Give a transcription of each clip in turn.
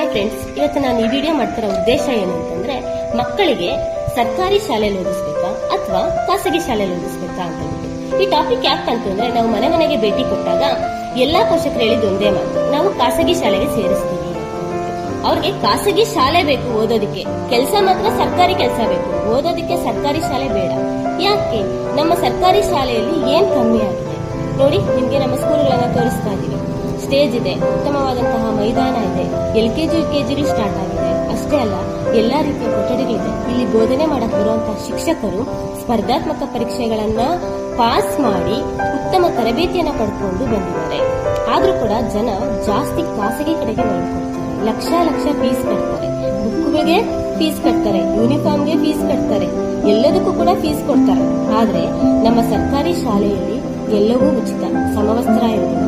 Hi friends ಇವತ್ತು ನಾನು ಈ ವಿಡಿಯೋ ಮಾಡ್ತಿರೋ ಉದ್ದೇಶ ಏನು ಅಂತಂದ್ರೆ ಮಕ್ಕಳಿಗೆ ಸರ್ಕಾರಿ ಶಾಲೆಯಲ್ಲಿ ಓದಿಸ್ಬೇಕಾ ಅಥವಾ ಖಾಸಗಿ ಶಾಲೆಯಲ್ಲಿ ಓದಿಸ್ಬೇಕಾ ಅಂತ ಈ ಟಾಪಿಕ್ ಯಾಕೆ ಅಂತಂದ್ರೆ, ನಾವು ಮನೆ ಮನೆಗೆ ಭೇಟಿ ಕೊಟ್ಟಾಗ ಎಲ್ಲಾ ಪೋಷಕರು ಹೇಳಿದ ಒಂದೇ ಮಾತು, ನಾವು ಖಾಸಗಿ ಶಾಲೆಗೆ ಸೇರಿಸ್ತೀವಿ. ಅವ್ರಿಗೆ ಖಾಸಗಿ ಶಾಲೆ ಬೇಕು ಓದೋದಕ್ಕೆ. ಕೆಲಸ ಮಾತ್ರ ಸರ್ಕಾರಿ ಕೆಲಸ ಬೇಕು. ಓದೋದಕ್ಕೆ ಸರ್ಕಾರಿ ಶಾಲೆ ಬೇಡ. ಯಾಕೆ? ನಮ್ಮ ಸರ್ಕಾರಿ ಶಾಲೆಯಲ್ಲಿ ಏನ್ ಕಮ್ಮಿ ಆಗಿದೆ? ನೋಡಿ, ನಿಮ್ಗೆ ನಮ್ಮ ಸ್ಕೂಲ್ಗಳನ್ನ ತೋರಿಸ್ತಾ ಇದೀವಿ ಸ್ಟೇಜ್ ಇದೆ, ಉತ್ತಮವಾದಂತಹ ಮೈದಾನ ಇದೆ. ಎಲ್ ಕೆಜಿ ಯು ಕೆಜಿಗಳು ಸ್ಟಾರ್ಟ್ ಆಗಿದೆ. ಅಷ್ಟೇ ಅಲ್ಲ, ಎಲ್ಲಾ ರೀತಿಯ ಕೊಠಡಿಗಳಿದೆ. ಇಲ್ಲಿ ಬೋಧನೆ ಮಾಡಕ್ ಬರುವಂತಹ ಶಿಕ್ಷಕರು ಸ್ಪರ್ಧಾತ್ಮಕ ಪರೀಕ್ಷೆಗಳನ್ನ ಪಾಸ್ ಮಾಡಿ ಉತ್ತಮ ತರಬೇತಿಯನ್ನ ಪಡ್ಕೊಂಡು ಬಂದಿದ್ದಾರೆ. ಆದ್ರೂ ಕೂಡ ಜನ ಜಾಸ್ತಿ ಖಾಸಗಿ ಕಡೆಗೆ ಒಳಕೊಡ್ತಾರೆ ಲಕ್ಷ ಲಕ್ಷ ಫೀಸ್ ಕಟ್ತಾರೆ. ಬುಕ್ಗಳಿಗೆ ಫೀಸ್ ಕಟ್ತಾರೆ ಯೂನಿಫಾರ್ಮ್ಗೆ ಫೀಸ್ ಕಟ್ತಾರೆ. ಎಲ್ಲದಕ್ಕೂ ಕೂಡ ಫೀಸ್ ಕೊಡ್ತಾರೆ. ಆದ್ರೆ ನಮ್ಮ ಸರ್ಕಾರಿ ಶಾಲೆಯಲ್ಲಿ ಎಲ್ಲವೂ ಉಚಿತ, ಸಮವಸ್ತ್ರ ಇರ್ಬೋದು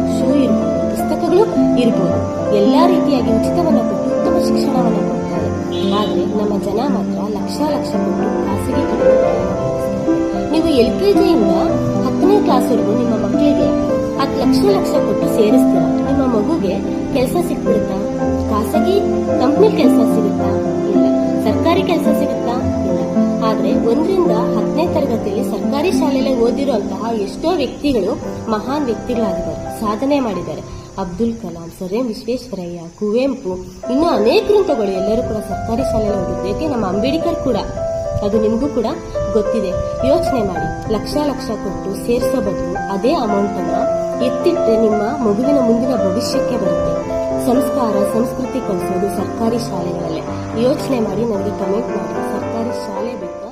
ಎಲ್ಲಾ ಉಚಿತವನ್ನು ಕೊಟ್ಟು ಉತ್ತಮ ಶಿಕ್ಷಣವನ್ನು ಕೊಡ್ತಾರೆ. ಆದರೆ ನಮ್ಮ ಜನ ಮಾತ್ರ ಲಕ್ಷ ಲಕ್ಷ ಕೊಟ್ಟು ಖಾಸಗಿ. ನೀವು ಎಲ್ ಕೆಜಿಯಿಂದ ಹತ್ತನೇ ಕ್ಲಾಸ್ವರೆಗೂ ನಿಮ್ಮ ಮಕ್ಕಳಿಗೆ ಹತ್ತು ಲಕ್ಷ ಲಕ್ಷ ಕೊಟ್ಟು ಸೇರಿಸ್ತೀರಾ? ನಿಮ್ಮ ಮಗುಗೆ ಕೆಲಸ ಸಿಕ್ಬಿಡುತ್ತಾ? ಖಾಸಗಿ ಕಂಪ್ನಿ ಕೆಲಸ ಸಿಗುತ್ತಾ? ಇಲ್ಲ. ಸರ್ಕಾರಿ ಕೆಲಸ ಸಿಗುತ್ತಾ? ಇಲ್ಲ. ಆದ್ರೆ ಒಂದರಿಂದ ಹತ್ತನೇ ತರಗತಿಯಲ್ಲಿ ಸರ್ಕಾರಿ ಶಾಲೆಯಲ್ಲಿ ಓದಿರುವಂತಹ ಎಷ್ಟೋ ವ್ಯಕ್ತಿಗಳು ಮಹಾನ್ ವ್ಯಕ್ತಿಗಳಾಗಿದ್ದಾರೆ, ಸಾಧನೆ ಮಾಡಿದ್ದಾರೆ. ಅಬ್ದುಲ್ ಕಲಾಂ ಸರ್ ಎಂ ವಿಶ್ವೇಶ್ವರಯ್ಯ, ಕುವೆಂಪು, ಇನ್ನೂ ಅನೇಕ ಗ್ರಂಥಗಳು ಎಲ್ಲರೂ ಕೂಡ ಸರ್ಕಾರಿ ಶಾಲೆಯಲ್ಲಿ ಓದಿದ್ರು. ಏಕೆ ನಮ್ಮ ಅಂಬೇಡ್ಕರ್ ಕೂಡ. ಅದು ನಿಮಗೂ ಕೂಡ ಗೊತ್ತಿದೆ. ಯೋಚನೆ ಮಾಡಿ. ಲಕ್ಷ ಲಕ್ಷ ಕೊಟ್ಟು ಸೇರಿಸೋ ಬದಲು ಅದೇ ಅಮೌಂಟ್ ಅನ್ನ ಎತ್ತಿಟ್ಟರೆ ನಿಮ್ಮ ಮಗುವಿನ ಮುಂದಿನ ಭವಿಷ್ಯಕ್ಕೆ ಬರುತ್ತೆ. ಸಂಸ್ಕಾರ, ಸಂಸ್ಕೃತಿ ಕಲಿಸೋದು ಸರ್ಕಾರಿ ಶಾಲೆಗಳಲ್ಲೇ. ಯೋಚನೆ ಮಾಡಿ, ನಮಗೆ ಕಮೆಂಟ್ ಮಾಡಿ. ಸರ್ಕಾರಿ ಶಾಲೆ ಬೇಕು?